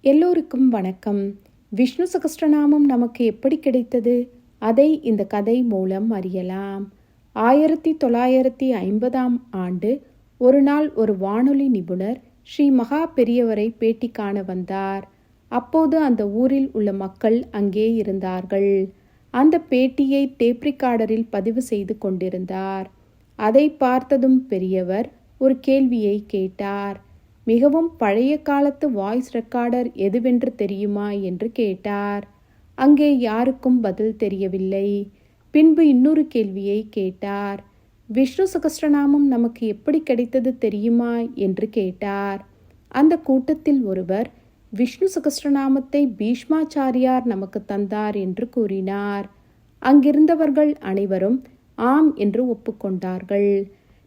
எல்லோருக்கும் வணக்கம். விஷ்ணு சகஸ்ரநாமம் நமக்கு எப்படி கிடைத்தது? அதை இந்த கதை மூலம் அறியலாம். ஆயிரத்தி தொள்ளாயிரத்தி ஐம்பதாம் ஆண்டு ஒரு நாள் ஒரு வானொலி நிபுணர் ஸ்ரீ மகா பெரியவரை பேட்டி காண வந்தார். அப்போது அந்த ஊரில் உள்ள மக்கள் அங்கே இருந்தார்கள். அந்த பேட்டியை டேப் ரிகார்டரில் பதிவு செய்து கொண்டிருந்தார். அதை பார்த்ததும் பெரியவர் ஒரு கேள்வியை கேட்டார். மிகவும் பழைய காலத்து வாய்ஸ் ரெக்கார்டர் எதுவென்று தெரியுமா என்று கேட்டார். அங்கே யாருக்கும் பதில் தெரியவில்லை. பின்பு இன்னொரு கேள்வியை கேட்டார். விஷ்ணு சகஸ்ரநாமம் நமக்கு எப்படி கிடைத்தது தெரியுமா என்று கேட்டார். அந்த கூட்டத்தில் ஒருவர் விஷ்ணு சகஸ்ரநாமத்தை பீஷ்மாச்சாரியார் நமக்கு தந்தார் என்று கூறினார். அங்கிருந்தவர்கள் அனைவரும் ஆம் என்று ஒப்புக்கொண்டார்கள்.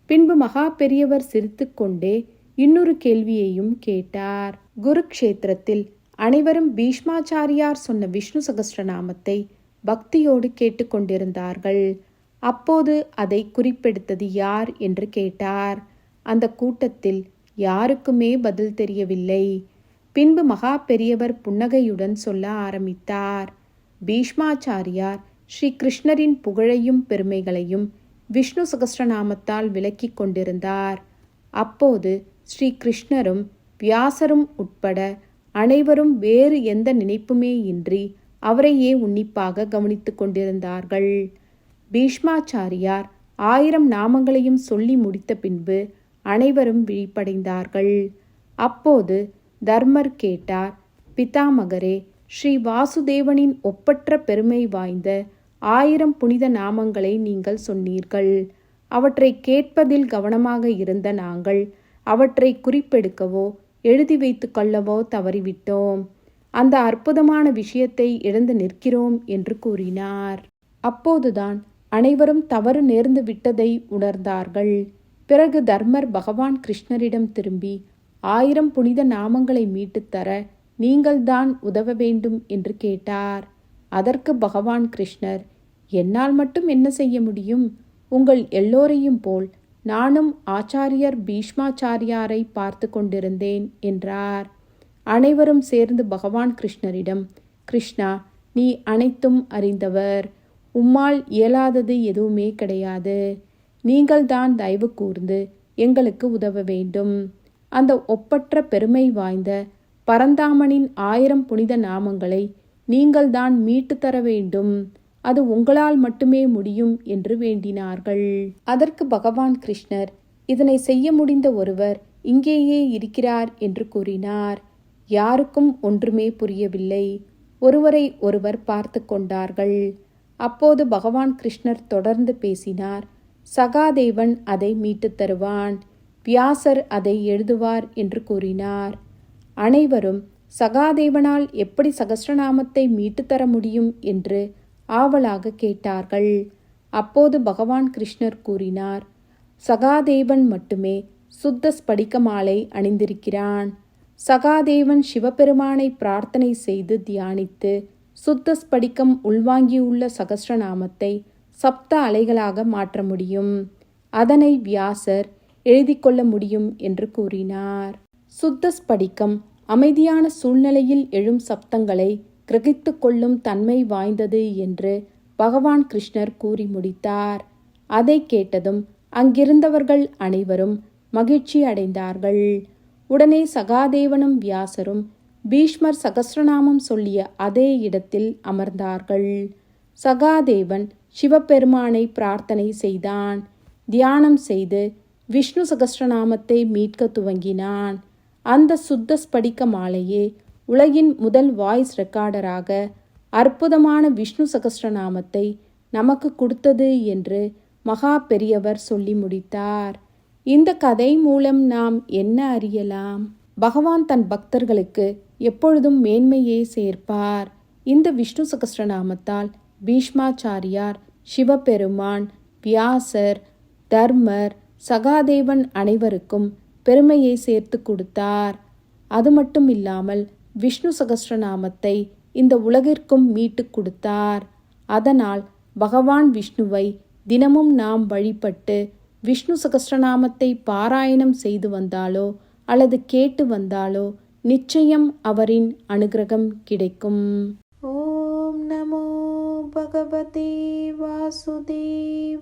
பின்பு மகா பெரியவர் சிரித்துக்கொண்டே இன்னொரு கேள்வியையும் கேட்டார். குருக்ஷேத்திரத்தில் அனைவரும் பீஷ்மாச்சாரியார் சொன்ன விஷ்ணு சகஸ்ரநாமத்தை பக்தியோடு கேட்டுக்கொண்டிருந்தார்கள் அப்போது அதை குறிப்பெடுத்தது யார் என்று கேட்டார். அந்த கூட்டத்தில் யாருக்குமே பதில் தெரியவில்லை. பின்பு மகா பெரியவர் புன்னகையுடன் சொல்ல ஆரம்பித்தார். பீஷ்மாச்சாரியார் ஸ்ரீ கிருஷ்ணரின் புகழையும் பெருமைகளையும் விஷ்ணு சகஸ்ரநாமத்தால் விளக்கிக் கொண்டிருந்தார். அப்போது ஸ்ரீ கிருஷ்ணரும் வியாசரும் உட்பட அனைவரும் வேறு எந்த நினைப்புமே இன்றி அவரையே உன்னிப்பாக கவனித்து கொண்டிருந்தார்கள். பீஷ்மாச்சாரியார் ஆயிரம் நாமங்களையும் சொல்லி முடித்த பின்பு அனைவரும் விழிப்படைந்தார்கள். அப்போது தர்மர் கேட்டார் பிதாமகரே ஸ்ரீ வாசுதேவனின் ஒப்பற்ற பெருமை வாய்ந்த ஆயிரம் புனித நாமங்களை நீங்கள் சொன்னீர்கள். அவற்றை கேட்பதில் கவனமாக இருந்த நாங்கள் அவற்றை குறிப்பெடுக்கவோ எழுதி வைத்து கொள்ளவோ தவறிவிட்டோம். அந்த அற்புதமான விஷயத்தை இழந்து நிற்கிறோம் என்று கூறினார். அப்போதுதான் அனைவரும் தவறு நேர்ந்து விட்டதை உணர்ந்தார்கள். பிறகு தர்மர் பகவான் கிருஷ்ணரிடம் திரும்பி ஆயிரம் புனித நாமங்களை மீட்டுத் தர நீங்கள்தான் உதவ வேண்டும் என்று கேட்டார். அதற்கு பகவான் கிருஷ்ணர் என்னால் மட்டும் என்ன செய்ய முடியும்? உங்கள் எல்லோரையும் போல் நானும் ஆச்சாரியர் பீஷ்மாச்சாரியாரை பார்த்து கொண்டிருந்தேன் என்றார். அனைவரும் சேர்ந்து பகவான் கிருஷ்ணரிடம் கிருஷ்ணா நீ அனைத்தும் அறிந்தவர். உம்மால் இயலாதது எதுவுமே கிடையாது. நீங்கள்தான் தயவு கூர்ந்து எங்களுக்கு உதவ வேண்டும். அந்த ஒப்பற்ற பெருமை வாய்ந்த பரந்தாமனின் ஆயிரம் புனித நாமங்களை நீங்கள்தான் மீட்டு தர வேண்டும். அது உங்களால் மட்டுமே முடியும் என்று வேண்டினார்கள். அதற்கு பகவான் கிருஷ்ணர் இதனை செய்ய முடிந்த ஒருவர் இங்கேயே இருக்கிறார் என்று கூறினார். யாருக்கும் ஒன்றுமே புரியவில்லை. ஒருவரை ஒருவர் பார்த்து கொண்டார்கள். அப்போது பகவான் கிருஷ்ணர் தொடர்ந்து பேசினார். சகாதேவன் அதை மீட்டுத் தருவான். வியாசர் அதை எழுதுவார் என்று கூறினார். அனைவரும் சகாதேவனால் எப்படி சகஸ்ரநாமத்தை மீட்டுத்தர முடியும்? என்று ஆவலாக கேட்டார்கள். அப்போது பகவான் கிருஷ்ணர் கூறினார் சகாதேவன் மட்டுமே சுத்த ஸ்படிக மாலை அணிந்திருக்கிறான். சகாதேவன் சிவபெருமானை பிரார்த்தனை செய்து தியானித்து சுத்த ஸ்படிகம் உள்வாங்கியுள்ள சகஸ்ரநாமத்தை சப்த அலைகளாக மாற்ற முடியும். அதனை வியாசர் எழுதி கொள்ள முடியும் என்று கூறினார். சுத்த ஸ்படிகம் அமைதியான சூழ்நிலையில் எழும் சப்தங்களை கிரகித்து கொள்ளும் தன்மை வாய்ந்தது என்று பகவான் கிருஷ்ணர் கூறி முடித்தார். அதை கேட்டதும் அங்கிருந்தவர்கள் அனைவரும் மகிழ்ச்சி அடைந்தார்கள். உடனே சகாதேவனும் வியாசரும் பீஷ்மர் சகசிரநாமம் சொல்லிய அதே இடத்தில் அமர்ந்தார்கள். சகாதேவன் சிவபெருமானை பிரார்த்தனை செய்தான். தியானம் செய்து விஷ்ணு சகஸ்ரநாமத்தை மீட்க துவங்கினான். அந்த சுத்த ஸ்படிக்க மாலையே உலகின் முதல் வாய்ஸ் ரெக்கார்டராக அற்புதமான விஷ்ணு சகஸ்ரநாமத்தை நமக்கு கொடுத்தது என்று மகா பெரியவர் சொல்லி முடித்தார். இந்த கதை மூலம் நாம் என்ன அறியலாம்? பகவான் தன் பக்தர்களுக்கு எப்பொழுதும் மேன்மையே சேர்ப்பார். இந்த விஷ்ணு சகஸ்ரநாமத்தால் பீஷ்மாச்சாரியார் சிவபெருமான் வியாசர் தர்மர் சகாதேவன் அனைவருக்கும் பெருமையை சேர்த்து கொடுத்தார். அது மட்டும் இல்லாமல் விஷ்ணு சகஸ்ரநாமத்தை இந்த உலகிற்கும் மீட்டு கொடுத்தார். அதனால் பகவான் விஷ்ணுவை தினமும் நாம் வழிபட்டு விஷ்ணு சகஸ்ரநாமத்தை பாராயணம் செய்து வந்தாலோ அல்லது கேட்டு வந்தாலோ நிச்சயம் அவரின் அனுகிரகம் கிடைக்கும். ஓம் நமோ பகவதே வாசுதேவாய